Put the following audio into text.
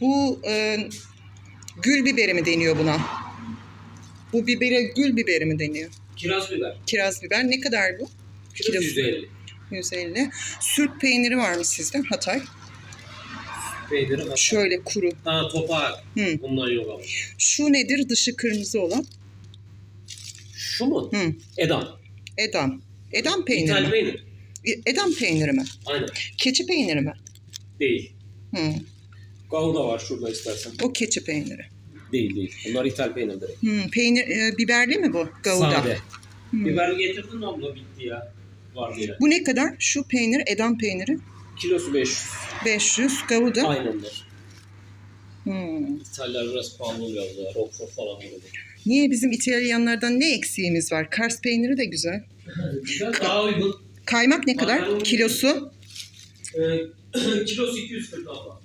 Bu e, gül biberi mi deniyor buna? Bu bibere gül biberi mi deniyor? Kiraz biber. Kiraz biber ne kadar bu? Kilosu. 150. 150. Süt peyniri var mı sizde? Hatay. Peyniri var. Şöyle kuru. Ha topak. Hı. Bundan yok ama. Şu nedir? Dışı kırmızı olan. Şu mu? Hı. Edam. Edam. Edam peyniri İthal mi? peynir. Edam peyniri mi? Aynen. Keçi peyniri mi? Değil. Hı. Gouda var şurada istersen. O keçi peyniri. Değil değil. Bunlar ithal peynir direkt. Hı. Peynir, e, biberli mi bu? Gouda. Sade. Hı. Biber getirdin abla bitti ya. Var diye. Bu ne kadar? Şu peynir, edam peyniri. Kilosu 500. 500. Gouda. Aynıdır. Hı. İthaller biraz pahalı oluyor abla. Roquefort falan oluyor. Niye bizim İtalyanlardan ne eksiğimiz var? Kars peyniri de güzel. Güzel daha uygun. Kaymak ne kadar? Kilosu Ee, kilosu 240 abla.